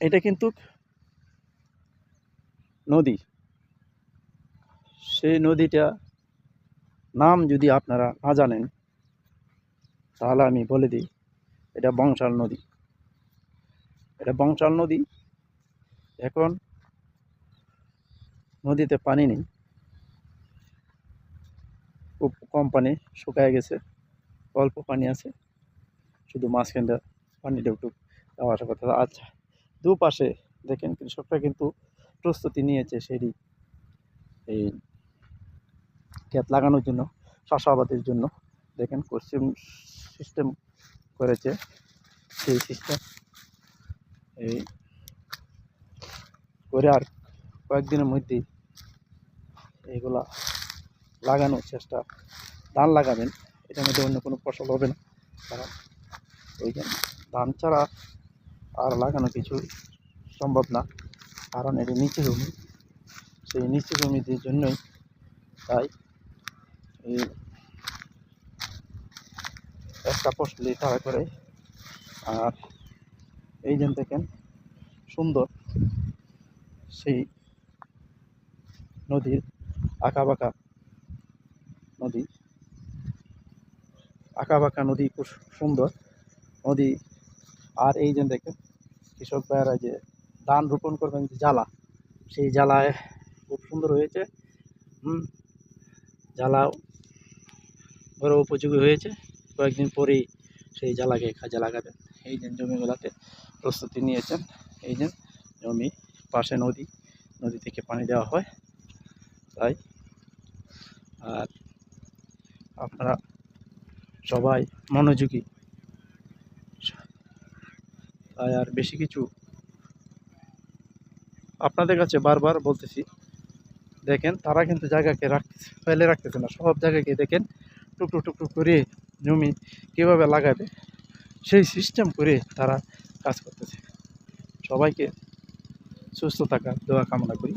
এটা কিন্তু নদী। সেই নদীটা নাম যদি আপনারা না জানেন, তাহলে আমি বলে দিই, এটা বংশাল নদী। এটা বংশাল নদী। এখন নদীতে পানি নেই। খুব কম পানি শুকায় গেছে। অল্প পানি আছে। শুধু মাঝখানটা পানিটা একটু যাওয়া আসা কথা। আচ্ছা। দুপাশে দেখেন কৃষকরা কিন্তু প্রস্তুতি নিয়েছে সেটি। এই ক্ষেত লাগানোর জন্য, চাষাবাদের জন্য দেখেন পশ্চিম সিস্টেম করেছে সেই সিস্টেম এই করে আর কয়েকদিনের মধ্যেই এইগুলা লাগানোর চেষ্টা, ধান লাগাবেন, এটার মধ্যে অন্য কোনো ফসল হবে না। কারণ ওইখানে ধান ছাড়া আর লাগানো কিছু সম্ভব না। কারণ এটা নিচু জমি। সেই নিচু জমির জন্যই তাই এই একটা ফসলি তারা করে। আর এই যে দেখেন, সুন্দর সেই নদীর আঁকা বাঁকা নদী। আঁকা বাঁকা নদী খুব সুন্দর। নদী আর এই যে দেখেন, কৃষক ভাইয়েরা যে ধান রোপণ করবেন যে জ্বালা, সেই জ্বালায় খুব সুন্দর হয়েছে। হুম, জ্বালাও বড় উপযোগী হয়েছে। কয়েকদিন পরেই সেই জ্বালাকে কাজে লাগাবেন। এই যে জমিগুলোতে প্রস্তুতি নিয়েছেন, এই যে জমি পাশে নদী নদী থেকে পানি দেওয়া হয় তাই। আর আপনারা সবাই মনোযোগী তাই আর বেশি কিছু আপনাদের কাছে বারবার বলতেছি, দেখেন তারা কিন্তু জায়গাকে রাখতেছে, ফেলে রাখতেছে না, সব জায়গাকে দেখেন টুকরো টুকরো করে জমি কীভাবে লাগাবে, সেই সিস্টেম করে তারা কাজ করতেছে। সবাইকে সুস্থ থাকার দেওয়া কামনা করি।